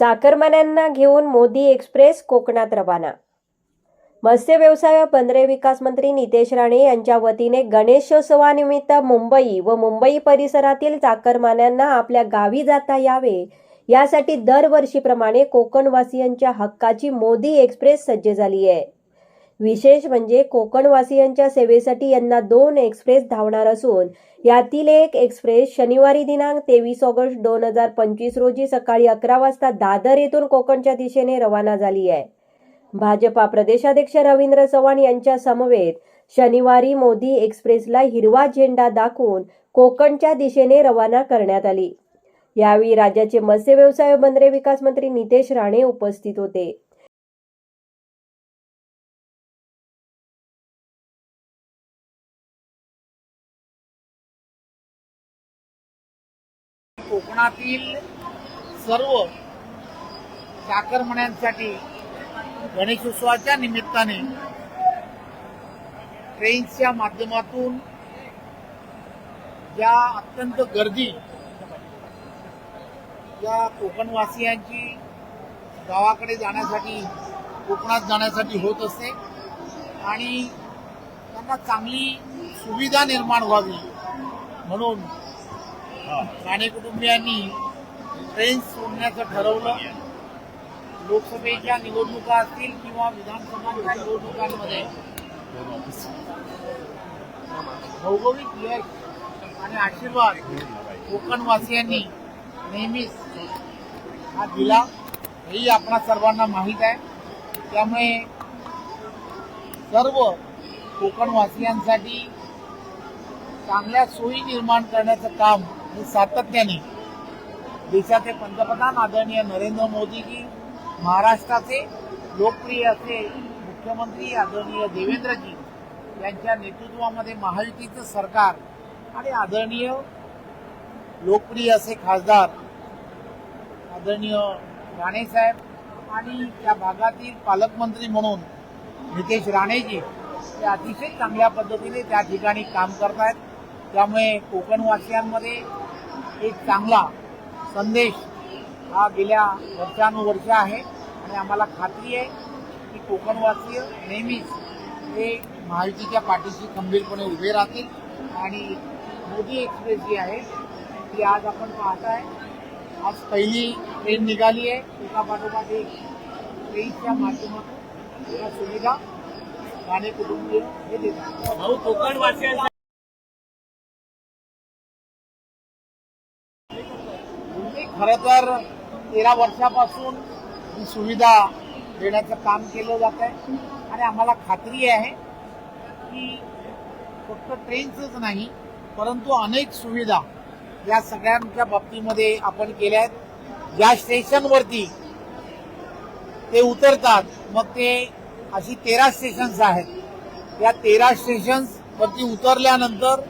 चाकरमान्यांना घेऊन मोदी एक्सप्रेस कोकणात रवाना. मत्स्य व्यवसाय व बंदरे विकास मंत्री नितेश राणे यांच्या वतीने गणेशोत्सवानिमित्त मुंबई व मुंबई परिसरातील चाकरमान्यांना आपल्या गावी जाता यावे. यासाठी दरवर्षीप्रमाणे कोकणवासियांच्या हक्काची मोदी एक्सप्रेस सज्ज झाली आहे. विशेष म्हणजे कोकणवासियांच्या सेवेसाठी यांना दोन एक्सप्रेस धावणार असून यातील एक एक्सप्रेस शनिवारी दिनांक तेवीस ऑगस्ट दोन हजार पंचवीस रोजी सकाळी अकरा वाजता दादर येथून कोकणच्या दिशेने रवाना झाली आहे. भाजपा प्रदेशाध्यक्ष रवींद्र चव्हाण यांच्या समवेत शनिवारी मोदी एक्सप्रेसला हिरवा झेंडा दाखवून कोकणच्या दिशेने रवाना करण्यात आली. यावेळी राज्याचे मत्स्य व्यवसाय व बंदरे विकास मंत्री नितेश राणे उपस्थित होते. कोकणातील सर्व चाकरमण्यांसाठी गणेशोत्सवाच्या निमित्ताने ट्रेन्सच्या माध्यमातून ज्या अत्यंत गर्दी या कोकणवासियांची गावाकडे जाण्यासाठी कोकणात जाण्यासाठी होत असते आणि त्यांना चांगली सुविधा निर्माण व्हावी म्हणून ठाणे कुटुंबियांनी ट्रेन सोडण्याचं ठरवलं. लोकसभेच्या निवडणुका असतील किंवा विधानसभांच्या निवडणुकांमध्ये भौगोलिक यश आणि आशीर्वाद कोकणवासियांनी नेहमीच हा दिला. हेही आपणा सर्वांना माहीत आहे. त्यामुळे सर्व कोकणवासियांसाठी चांगल्या सोयी निर्माण करण्याचं काम हे सातत्याने देशाचे पंतप्रधान आदरणीय नरेंद्र मोदीजी महाराष्ट्राचे लोकप्रिय असे मुख्यमंत्री आदरणीय देवेंद्रजी यांच्या नेतृत्वामध्ये महायुतीचं सरकार आणि आदरणीय लोकप्रिय असे खासदार आदरणीय राणेसाहेब आणि त्या भागातील पालकमंत्री म्हणून नितेश राणेजी ते अतिशय चांगल्या पद्धतीने त्या ठिकाणी काम करतायत. त्यामुळे कोकणवासियांमध्ये एक चांगला संदेश हा गेल्या वर्षानुवर्ष आहे आणि आम्हाला खात्री आहे की कोकणवासीय नेहमीच हे महायुतीच्या पाठीशी खंबीरपणे उभे राहतील. आणि मोदी एक्सप्रेस जी आहे ती आज आपण पाहताय आज पहिली ट्रेन निघाली आहे. एका पाठोपाठ एक ट्रेनच्या माध्यमातून सुविधा राणे कुटुंबीय हे देतात. भाऊ कोकण खरं तर तेरा वर्षापासून ही सुविधा देण्याचं काम केलं जात आहे. आणि आम्हाला खात्री आहे की फक्त ट्रेनचंच नाही परंतु अनेक सुविधा या सगळ्यांच्या बाबतीमध्ये आपण केल्या आहेत. ज्या स्टेशनवरती ते उतरतात मग ते अशी तेरा स्टेशन्स आहेत. या तेरा स्टेशन्स वरती उतरल्यानंतर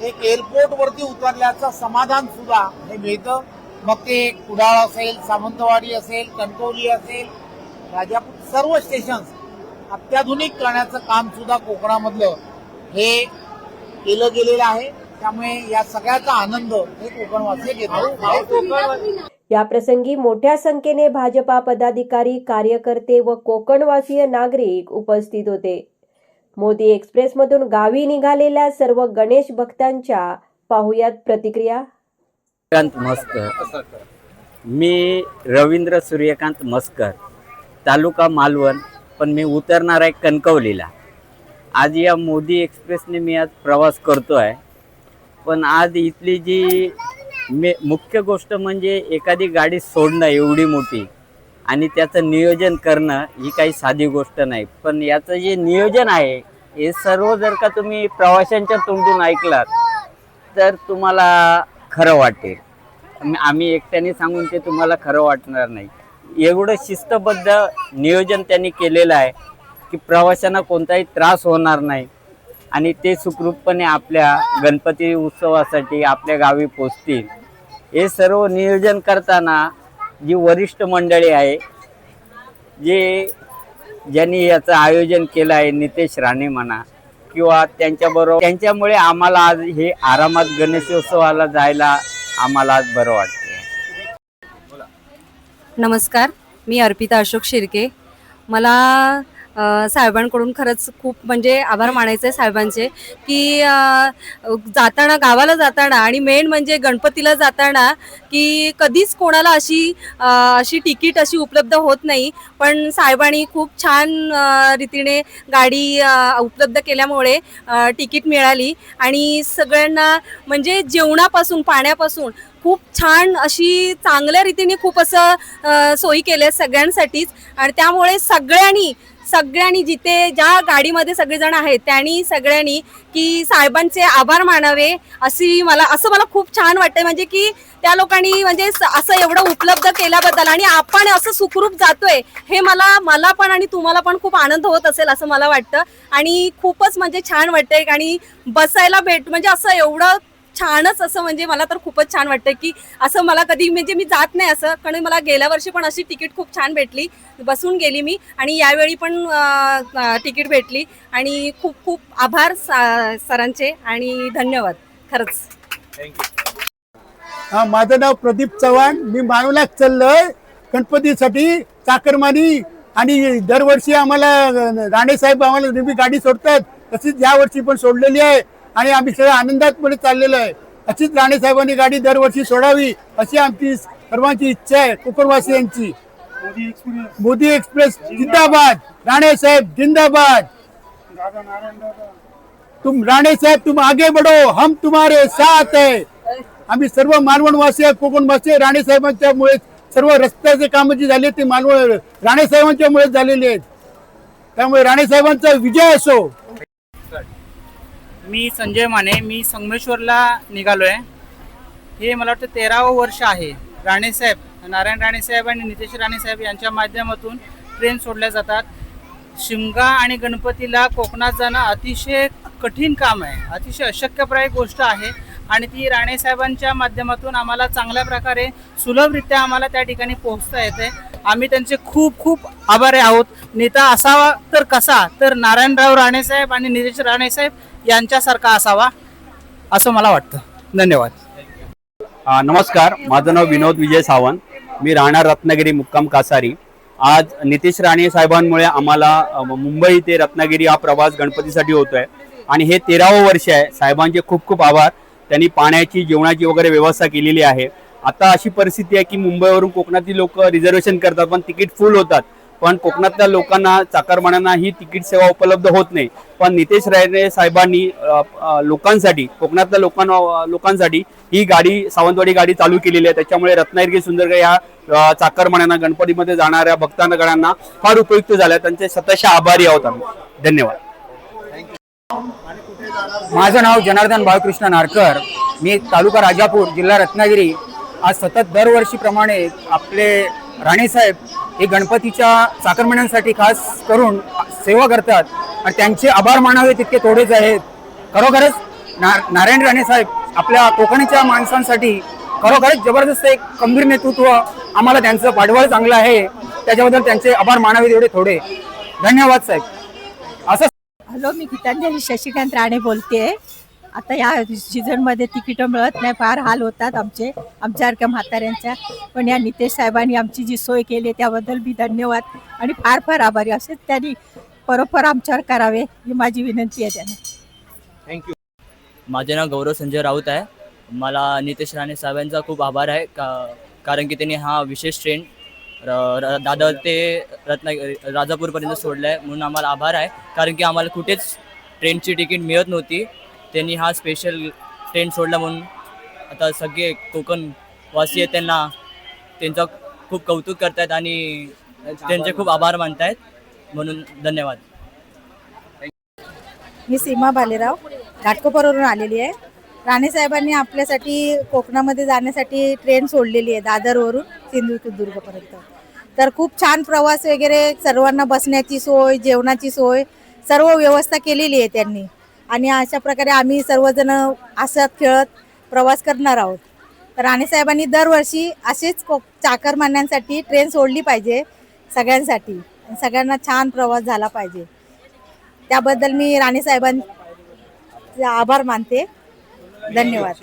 एक एअरपोर्टवरती उतरल्याचं समाधान सुद्धा हे मिळतं. मग ते कुडाळ असेल सावंतवाडी असेल कणकवली असेल राजापूर सर्व स्टेशन्स अत्याधुनिक करण्याचं काम सुद्धा कोकणामधलं हे केलं गेलेलं आहे. त्यामुळे या सगळ्याचा आनंद हे कोकणवासी. घेतात या प्रसंगी मोठ्या संख्येने भाजपा पदाधिकारी कार्यकर्ते व कोकणवासीय नागरिक उपस्थित होते. मोदी एक्सप्रेसमधून गावी निघालेल्या सर्व गणेश भक्तांच्या पाहुयात प्रतिक्रिया. सूर्यकांत मस्कर. मी रवींद्र सूर्यकांत मस्कर तालुका मालवण पण मी उतरणार आहे कणकवलीला. आज या मोदी एक्सप्रेसने मी आज प्रवास करतो आहे पण आज इथली जी मे मुख्य गोष्ट म्हणजे एखादी गाडी सोडणं एवढी मोठी आणि त्याचं नियोजन करणं ही काही साधी गोष्ट नाही. पण याचं जे नियोजन आहे हे सर्व जर का तुम्ही प्रवाशांच्या तोंडून ऐकलात तर तुम्हाला खरं वाटेल. आम्ही- एकट्याने सांगून ते तुम्हाला खरं वाटणार नाही. एवढं शिस्तबद्ध नियोजन त्यांनी केलेलं आहे की प्रवाशांना कोणताही त्रास होणार नाही. आणि ते सुखरूपपणे आपल्या गणपती उत्सवासाठी आपल्या गावी पोचतील. हे सर्व नियोजन करताना जी वरिष्ठ मंडळी आहे जे ज्यांनी याचं आयोजन केलं आहे नितेश राणे म्हणा किंवा त्यांच्याबरोबर त्यांच्यामुळे आम्हाला आज हे आरामात गणेशोत्सवाला जायला आम्हाला आज बरं वाटते नमस्कार मी अर्पिता अशोक शिर्के. मला साहेबांकडून खरंच खूप म्हणजे आभार मानायचे आहे साहेबांचे की जाताना गावाला जाताना आणि मेन म्हणजे गणपतीला जाताना की कधीच कोणाला अशी अशी तिकीट अशी उपलब्ध होत नाही. पण साहेबांनी खूप छान रीतीने गाडी उपलब्ध केल्यामुळे तिकीट मिळाली. आणि सगळ्यांना म्हणजे जेवणापासून पाण्यापासून खूप छान अशी चांगल्या रीतीने खूप असं सोयी केल्या सगळ्यांसाठीच. आणि त्यामुळे सगळ्यांनी सगळ्यांनी जिथे ज्या गाडीमध्ये सगळेजण आहेत त्यांनी सगळ्यांनी की साहेबांचे आभार मानावे अशी मला असं मला खूप छान वाटतंय. म्हणजे की त्या लोकांनी म्हणजे असं एवढं उपलब्ध केल्याबद्दल आणि आपण असं सुखरूप जातोय हे मला मला पण आणि तुम्हाला पण खूप आनंद होत असेल असं मला वाटतं. आणि खूपच म्हणजे छान वाटतंय. आणि बसायला भेट म्हणजे असं एवढं छानच असं म्हणजे मला तर खूपच छान वाटतं की असं मला कधी म्हणजे मी जात नाही असं. कारण मला गेल्या वर्षी पण अशी तिकीट खूप छान भेटली. बसून गेली मी आणि यावेळी पण तिकीट भेटली. आणि खूप खूप आभार सा- सरांचे आणि धन्यवाद. खरंच. हा माझं नाव प्रदीप चव्हाण. मी मानवला चाललोय. गणपतीसाठी चाकरमानी आणि दरवर्षी आम्हाला राणे साहेब आम्हाला नेहमी गाडी सोडतात. तशीच या वर्षी पण सोडलेली आहे. आणि आम्ही सगळं आनंदात मध्ये चाललेलो आहे. अशीच राणे साहेबांनी गाडी दरवर्षी सोडावी अशी आमची सर्वांची इच्छा आहे कोकणवासियांची मोदी एक्सप्रेस. जिंदाबाद. राणे साहेब जिंदाबाद. तुम राणे साहेब तुम आगे बढ़ो हम तुम्हारे साथ है. आम्ही सर्व मालवणवासी आहे, कोकणवासी राणे साहेबांच्यामुळे सर्व रस्त्याचे कामं जी झाली ते मालवण राणे साहेबांच्यामुळे झालेली आहेत. त्यामुळे राणे साहेबांचा विजय असो. मी संजय माने मी संगमेश्वरला निघालो आहे हे मला वाटतं तेरावं वर्ष आहे. राणेसाहेब नारायण राणेसाहेब आणि नितेश राणेसाहेब यांच्या माध्यमातून ट्रेन सोडल्या जातात. शिमगा आणि गणपतीला कोकणात जाणं अतिशय कठीण काम आहे. अतिशय अशक्यप्राय गोष्ट आहे. आणि ती राणेसाहेबांच्या माध्यमातून आम्हाला चांगल्या प्रकारे सुलभरित्या आम्हाला त्या ठिकाणी पोहोचता येते. आम्ही त्यांचे खूप खूप आभारी आहोत. नेता असावा तर कसा? तर नारायणराव राणेसाहेब आणि निलेश राणेसाहेब यांच्यासारखा असावा असं मला वाटतं. धन्यवाद. नमस्कार. माझं नाव विनोद विजय सावंत. मी राहणार रत्नागिरी मुक्काम कासारी. आज नितेश राणे साहेबांमुळे आम्हाला मुंबई ते रत्नागिरी हा प्रवास गणपतीसाठी होतो आहे आणि हे तेरावं वर्ष आहे. साहेबांचे खूप खूप आभार. त्यांनी पाण्याची जेवणाची वगैरे व्यवस्था केलेली आहे. आता अशी परिस्थिती आहे की मुंबईवरून कोकणातील लोक रिझर्वेशन करतात पण तिकीट फुल होतात. पण कोकणातल्या लोकांना चाकरमान्यांना ही तिकीट सेवा उपलब्ध होत नाही. पण नितेश राणे साहेबांनी लोकांसाठी कोकणातल्या लोकांना लोकांसाठी ही गाडी सावंतवाडी गाडी चालू केलेली आहे. त्याच्यामुळे रत्नागिरी सुंदरगड या चाकरमान्यांना गणपतीमध्ये जाणाऱ्या भक्तांना फार उपयुक्त झाल्या त्यांचे सतशा आभारी आहोत आम्ही. धन्यवाद. माझं नाव जनार्दन बाळकृष्ण नारकर. मी तालुका राजापूर जिल्हा रत्नागिरी. आज सतत दरवर्षीप्रमाणे आपले राणेसाहेब हे गणपतीच्या चाकरमण्यांसाठी खास करून सेवा करतात आणि त्यांचे आभार मानावे तितके थोडेच आहेत. खरोखरच ना नारायण राणेसाहेब आपल्या कोकणीच्या माणसांसाठी खरोखरच जबरदस्त एक गंभीर नेतृत्व आम्हाला त्यांचं पाठबळ चांगलं आहे. त्याच्याबद्दल त्यांचे आभार मानावे तेवढे थोडे. धन्यवाद साहेब. असं हॅलो मी गीतांजली शशिकांत राणे बोलते आता या सीझनमध्ये तिकीटं मिळत नाही. फार हाल होतात आमचे आमच्यासारख्या म्हाताऱ्यांच्या. पण या नितेश साहेबांनी आमची जी सोय केली आहे त्याबद्दल मी धन्यवाद आणि फार फार आभारी असेच त्यांनी परोपर आमच्यावर करावे ही माझी विनंती आहे त्यांना. माझे नाव गौरव संजय राऊत आहे. मला नितेश राणे साहेबांचा खूप आभार आहे का कारण की त्यांनी हा विशेष ट्रेन र- दादर ते रत्नागिरी राजापूरपर्यंत सोडला आहे म्हणून आम्हाला आभार आहे. कारण की आम्हाला कुठेच ट्रेनची तिकीट मिळत नव्हती. त्यांनी हा स्पेशल ट्रेन सोडला म्हणून. आता सगळे कोकणवासी आहेत त्यांना. त्यांचं खूप कौतुक करतायत आणि त्यांचे खूप आभार मानत आहेत म्हणून धन्यवाद. मी सीमा बालेराव घाटकोपरवरून आलेली आहे. राणेसाहेबांनी आपल्यासाठी कोकणामध्ये जाण्यासाठी ट्रेन सोडलेली आहे दादरवरून सिंधुदुर्गपर्यंत तर खूप छान प्रवास वगैरे सर्वांना बसण्याची सोय जेवणाची सोय सर्व व्यवस्था केलेली आहे त्यांनी. आणि अशा प्रकारे आम्ही सर्वजण असत खेळत प्रवास करणार आहोत. तर राणेसाहेबांनी दरवर्षी असेच को चाकरमान्यांसाठी ट्रेन सोडली पाहिजे सगळ्यांसाठी. आणि सगळ्यांना छान प्रवास झाला पाहिजे. त्याबद्दल मी राणेसाहेबांचे आभार मानते. धन्यवाद.